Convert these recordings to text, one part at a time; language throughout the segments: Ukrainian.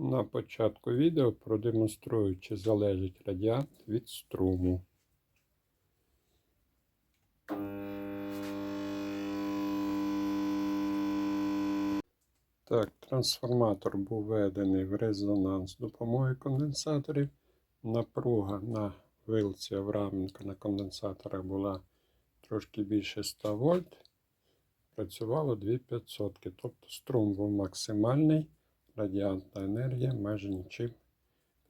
На початку відео продемонструю, чи залежить радіант від струму. Так, трансформатор був введений в резонанс з допомогою конденсаторів. Напруга на вилці Авраменка на конденсаторах була трошки більше 100 вольт. Працювало 2500, тобто струм був максимальний, радіантна енергія майже нічим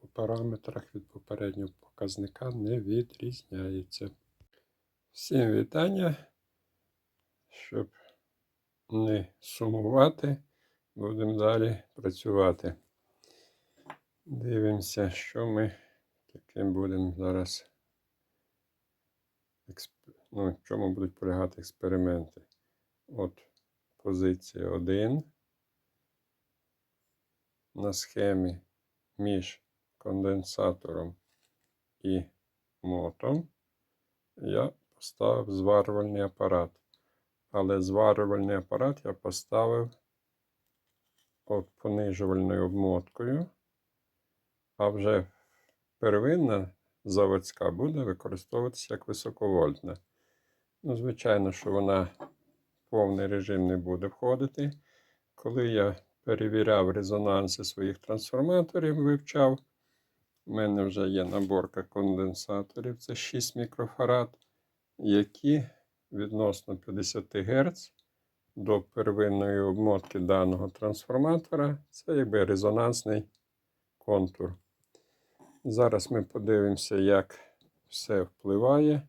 по параметрах від попереднього показника не відрізняється. Всім вітання, щоб не сумувати. Будемо далі працювати. Дивимося, що ми таким будемо зараз. Ну, в чому будуть полягати експерименти. От позиція 1 на схемі між конденсатором і мотом я поставив зварювальний апарат. Але зварювальний апарат я поставив от понижувальною обмоткою, а вже первинна заводська буде використовуватися як високовольтна. Ну, звичайно, що вона в повний режим не буде входити. Коли я перевіряв резонанси своїх трансформаторів, вивчав, у мене вже є наборка конденсаторів, це 6 мікрофарад, які відносно 50 Гц до первинної обмотки даного трансформатора. Це якби резонансний контур. Зараз ми подивимося, як все впливає.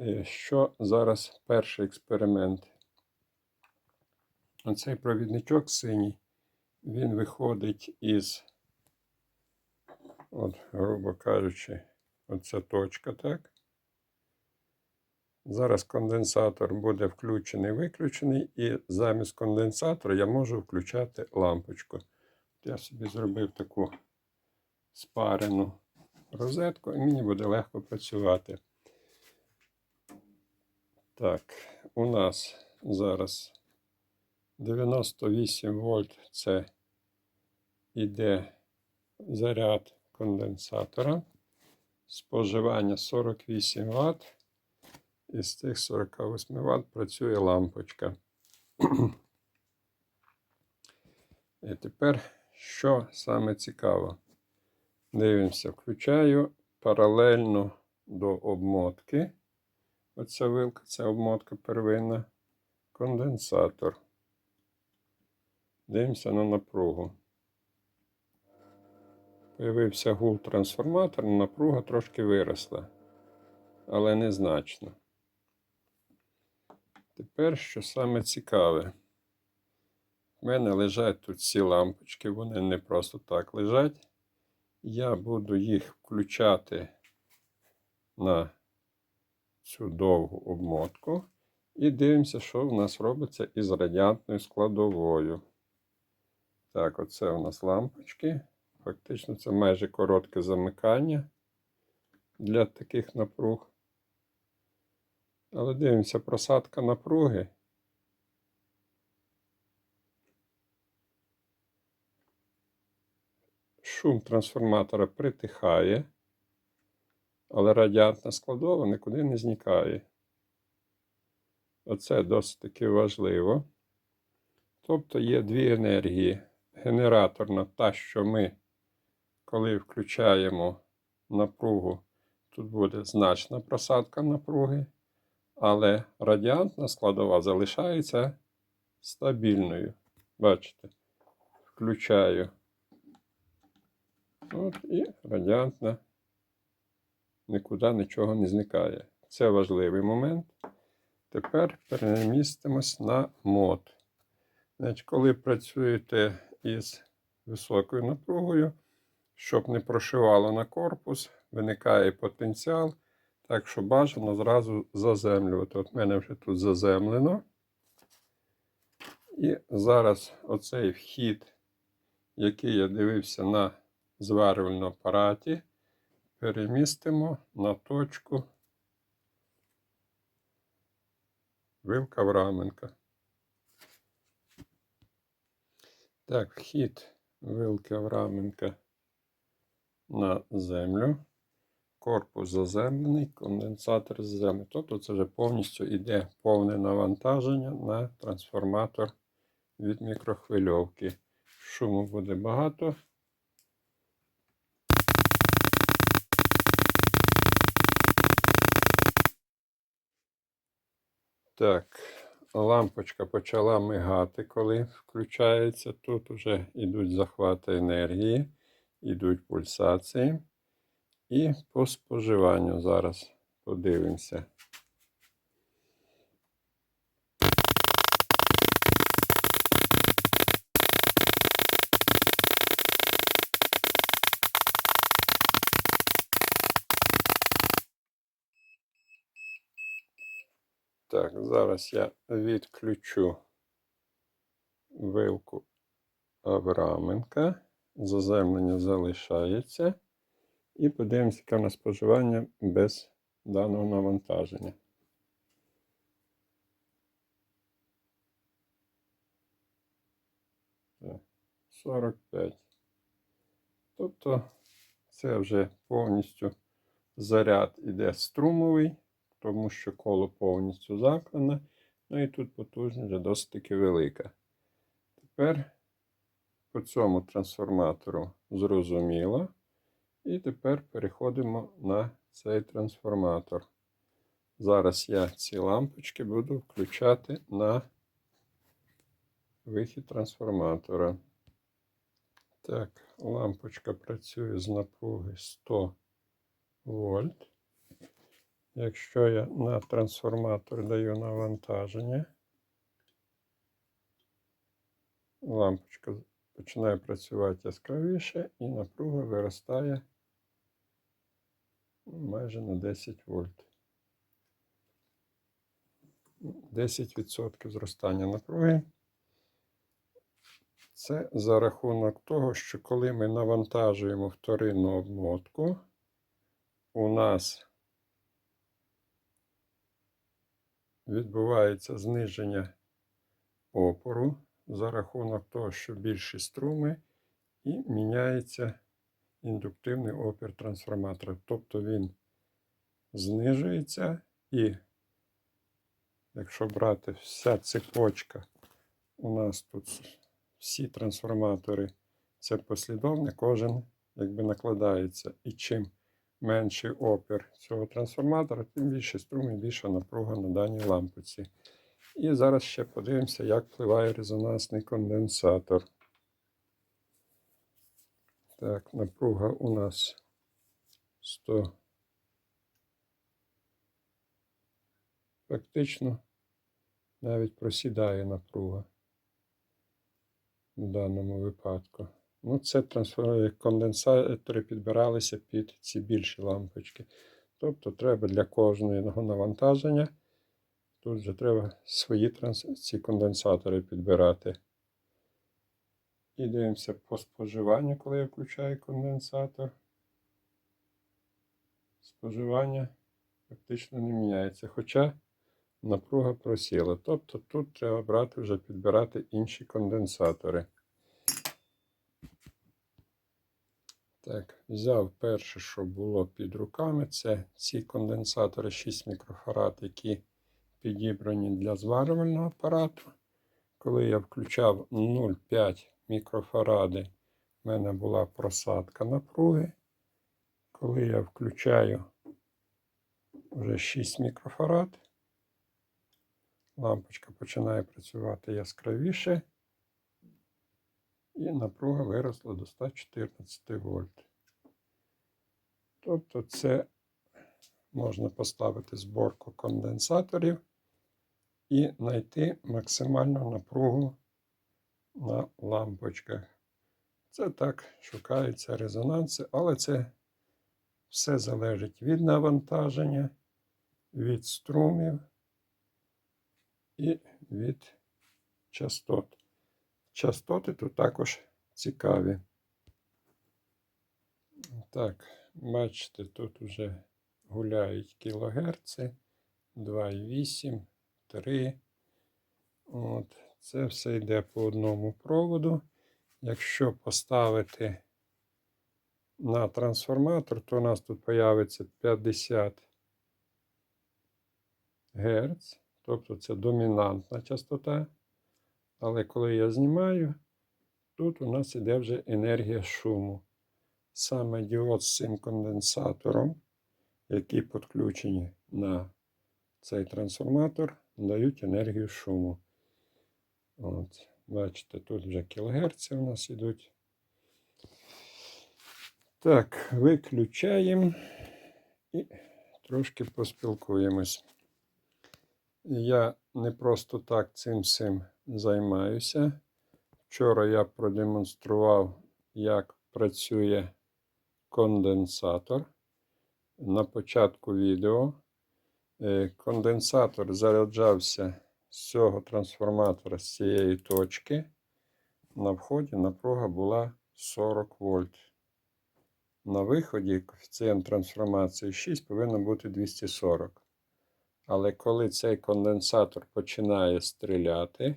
Е, Що зараз перший експеримент? Оцей провідничок синій, він виходить із, от, грубо кажучи, оця точка, так? Зараз конденсатор буде включений, виключений, і замість конденсатора я можу включати лампочку. Я собі зробив таку спарену розетку, і мені буде легко працювати. Так, у нас зараз 98 вольт це іде заряд конденсатора. Споживання 48 Вт. І з тих 48 Вт працює лампочка. І тепер, що саме цікаво? Дивимося, включаю паралельно до обмотки. Оця вилка, це обмотка первинна, конденсатор. Дивимося на напругу. Появився гул трансформатор, напруга трошки виросла, але незначно. Тепер, що саме цікаве, в мене лежать тут ці лампочки, вони не просто так лежать. Я буду їх включати на цю довгу обмотку і дивимося, що в нас робиться із радіантною складовою. Так, оце у нас лампочки. Фактично, це майже коротке замикання для таких напруг. Але дивимося, просадка напруги. Шум трансформатора притихає, але радіантна складова нікуди не зникає. Оце досить таки важливо. Тобто є дві енергії. Генераторна та, що ми, коли включаємо напругу, тут буде значна просадка напруги але радіантна складова залишається стабільною. Бачите, включаю. От і радіантна нікуди нічого не зникає. Це важливий момент. Тепер перемістимось на мод. Значить, Коли працюєте із високою напругою, щоб не прошивало на корпус, виникає потенціал. Так що бажано зразу заземлювати. От в мене вже тут заземлено. І зараз оцей вхід, який я дивився на зварювальному апараті, перемістимо на точку вилка в Так, вхід вилки Авраменка на землю. Корпус заземлений, конденсатор заземлений. Тобто це вже повністю йде повне навантаження на трансформатор від мікрохвильовки. Шуму буде багато. Так, лампочка почала мигати, коли включається. Тут вже йдуть захвати енергії, йдуть пульсації. І по споживанню зараз подивимося. Так, зараз я відключу вилку Авраменка. Заземлення залишається. І подивимося, яке на споживання без даного навантаження. Так, 45. Тобто це вже повністю заряд іде струмовий, тому що коло повністю замкнене. Ну і тут потужність досить таки велика. Тепер по цьому трансформатору зрозуміло. І тепер переходимо на цей трансформатор. Зараз я ці лампочки буду включати на вихід трансформатора. Так, лампочка працює з напруги 100 вольт. Якщо я на трансформатор даю навантаження, лампочка починає працювати яскравіше і напруга виростає майже на 10 вольт. 10% зростання напруги. Це за рахунок того, що коли ми навантажуємо вторинну обмотку, у нас відбувається зниження опору за рахунок того, що більші струми, і міняється індуктивний опір трансформатора. Тобто він знижується і, якщо брати вся цепочка, у нас тут всі трансформатори, це послідовне, кожен якби накладається. І чим менший опір цього трансформатора, тим більше струм і більша напруга на даній лампочці. І зараз ще подивимося, як впливає резонансний конденсатор. Так, напруга у нас 100. Фактично навіть просідає напруга в даному випадку. Ну, це конденсатори підбиралися під ці більші лампочки. Тобто треба для кожного навантаження. Тут вже треба свої транс... ці конденсатори підбирати. І дивимося по споживанню, коли я включаю конденсатор. Споживання фактично не міняється. Хоча напруга просіла. Тобто тут треба брати вже підбирати інші конденсатори. Так, взяв перше, що було під руками, це ці конденсатори 6 мікрофарад, які підібрані для зварювального апарату. Коли я включав 0,5 мікрофаради, в мене була просадка напруги. Коли я включаю вже 6 мікрофарад, лампочка починає працювати яскравіше. І напруга виросла до 114 вольт. Тобто це можна поставити зборку конденсаторів і знайти максимальну напругу на лампочках. Це так шукаються резонанси, але це все залежить від навантаження, від струмів і від частот. Частоти тут також цікаві. Так, бачите, тут вже гуляють кілогерци, 2,8, 3. От, Це все йде по одному проводу. якщо поставити на трансформатор, то у нас тут появиться 50 Гц, тобто це домінантна частота. Але коли я знімаю, тут у нас іде вже енергія шуму. Саме діод з цим конденсатором, які підключені на цей трансформатор, дають енергію шуму. От, бачите, тут вже кілогерці у нас йдуть. Так, виключаємо і трошки поспілкуємось. Я не просто так цим всім займаюся. Вчора я продемонстрував, як працює конденсатор. На початку відео Е, конденсатор заряджався з цього трансформатора з цієї точки. На вході напруга була 40 вольт. На виході коефіцієнт трансформації 6 повинен бути 240. Але коли цей конденсатор починає стріляти,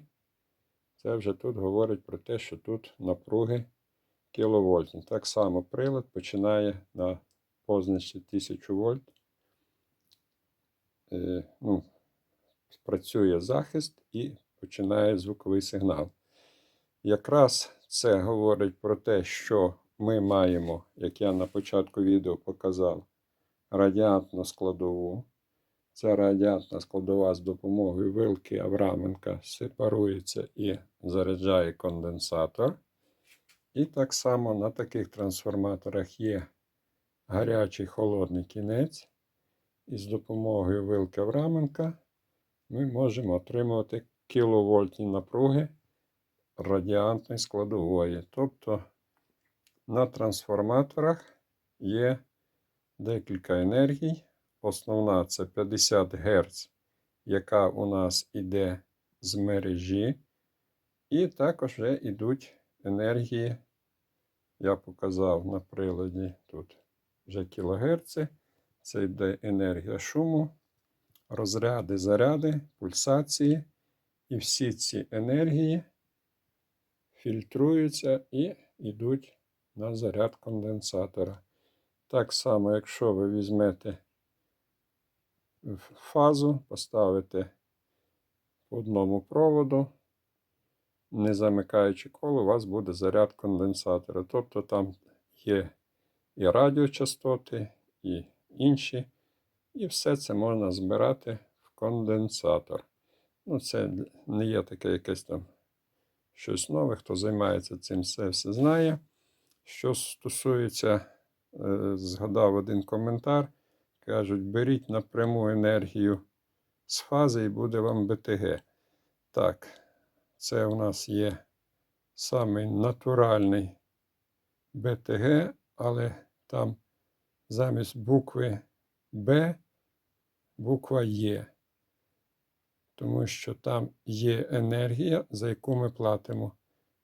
це вже тут говорить про те, що тут напруги кіловольтні. Так само прилад починає на позначці 1000 вольт. Е, ну, працює захист і починає звуковий сигнал. Якраз це говорить про те, що ми маємо, як я на початку відео показав, радіантну складову. Ця радіантна складова з допомогою вилки Авраменка сепарується і заряджає конденсатор. І так само на таких трансформаторах є гарячий холодний кінець. І з допомогою вилки Авраменка ми можемо отримувати кіловольтні напруги радіантної складової. Тобто на трансформаторах є декілька енергій. Основна це 50 Гц, яка у нас іде з мережі. І також вже йдуть енергії, я показав на приладі тут вже кілогерці. Це йде енергія шуму, розряди, заряди, пульсації. І всі ці енергії фільтруються і йдуть на заряд конденсатора. Так само, якщо ви візьмете фазу, поставите по одному проводу, не замикаючи коло, у вас буде заряд конденсатора. Тобто там є і радіочастоти, і інші. І все це можна збирати в конденсатор. Ну, це не є таке якесь там щось нове. Хто займається цим, все все знає. Що стосується, е, згадав один коментар, кажуть, беріть напряму енергію з фази і буде вам БТГ. Так, це у нас є самий натуральний БТГ, але там замість букви Б буква Є. Тому що там є енергія, за яку ми платимо.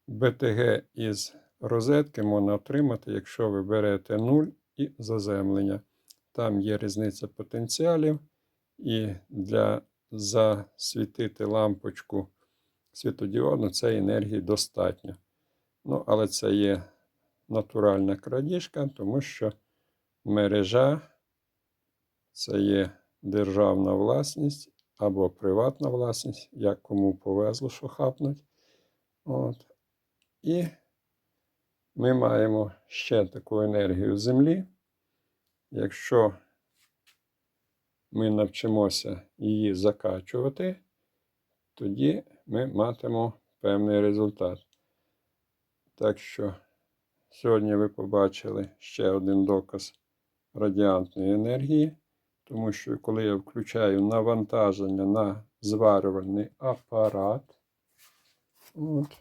БТГ із розетки можна отримати, якщо ви берете 0 і заземлення. Там є різниця потенціалів, і для засвітити лампочку світодіодну цієї енергії достатньо. Ну, але це є натуральна крадіжка, тому що мережа це є державна власність або приватна власність, як кому повезло, що хапнуть. От. І ми маємо ще таку енергію землі. Якщо ми навчимося її закачувати, тоді ми матимемо певний результат. Так що сьогодні ви побачили ще один доказ радіантної енергії, тому що коли я включаю навантаження на зварювальний апарат, от,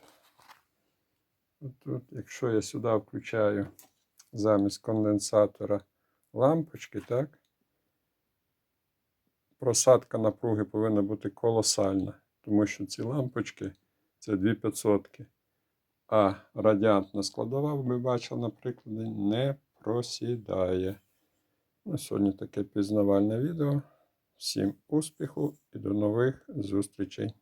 тут, якщо я сюди включаю замість конденсатора лампочки, так, просадка напруги повинна бути колосальна, тому що ці лампочки це 2500. А радіантна складова, ви бачили наприклад, не просідає. На сьогодні таке пізнавальне відео. Всім успіху і до нових зустрічей!